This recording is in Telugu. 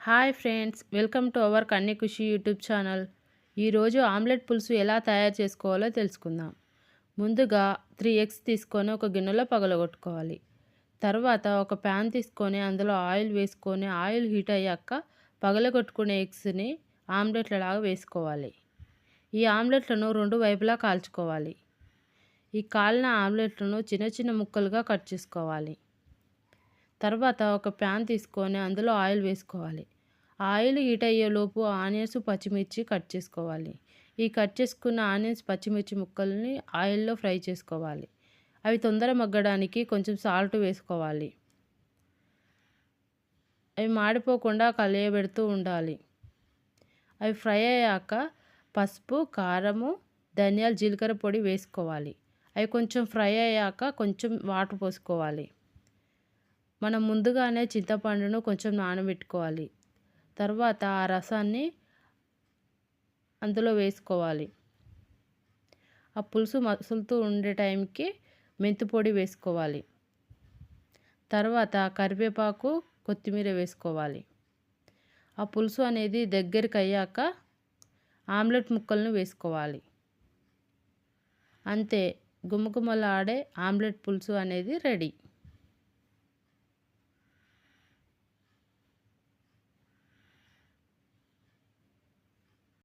Hi friends welcome to our Kanni Khushi YouTube channel. ఈరోజు ఆమ్లెట్ పులుసు ఎలా తయారు చేసుకోవాలో తెలుసుకుందాం. ముందుగా త్రీ ఎగ్స్ తీసుకొని ఒక గిన్నెలో పగలగొట్టుకోవాలి. తర్వాత ఒక ప్యాన్ తీసుకొని అందులో ఆయిల్ వేసుకొని ఆయిల్ హీట్ అయ్యాక పగలగొట్టుకునే ఎగ్స్ని ఆమ్లెట్లలాగా వేసుకోవాలి. ఈ ఆమ్లెట్లను రెండు వైపులా కాల్చుకోవాలి. ఈ కాలిన ఆమ్లెట్లను చిన్న చిన్న ముక్కలుగా కట్ చేసుకోవాలి. తర్వాత ఒక ప్యాన్ తీసుకొని అందులో ఆయిల్ వేసుకోవాలి. ఆయిల్ హీట్ అయ్యేలోపు ఆనియన్స్ పచ్చిమిర్చి కట్ చేసుకోవాలి. ఈ కట్ చేసుకున్న ఆనియన్స్ పచ్చిమిర్చి ముక్కల్ని ఆయిల్లో ఫ్రై చేసుకోవాలి. అవి తొందర మగ్గడానికి కొంచెం సాల్ట్ వేసుకోవాలి. అవి మాడిపోకుండా కలియబెడుతూ ఉండాలి. అవి ఫ్రై అయ్యాక పసుపు కారము ధనియాలు జీలకర్ర పొడి వేసుకోవాలి. అవి కొంచెం ఫ్రై అయ్యాక కొంచెం వాటర్ పోసుకోవాలి. మనం ముందుగానే చింతపండును కొంచెం నానబెట్టుకోవాలి. తర్వాత ఆ రసాన్ని అందులో వేసుకోవాలి. ఆ పులుసు మసులుతూ ఉండే టైంకి మెంతి పొడి వేసుకోవాలి. తర్వాత కరివేపాకు కొత్తిమీర వేసుకోవాలి. ఆ పులుసు అనేది దగ్గరికి అయ్యాక ఆమ్లెట్ ముక్కలను వేసుకోవాలి. అంతే. గుమ్మగుమ్మలాడే ఆమ్లెట్ పులుసు అనేది రెడీ.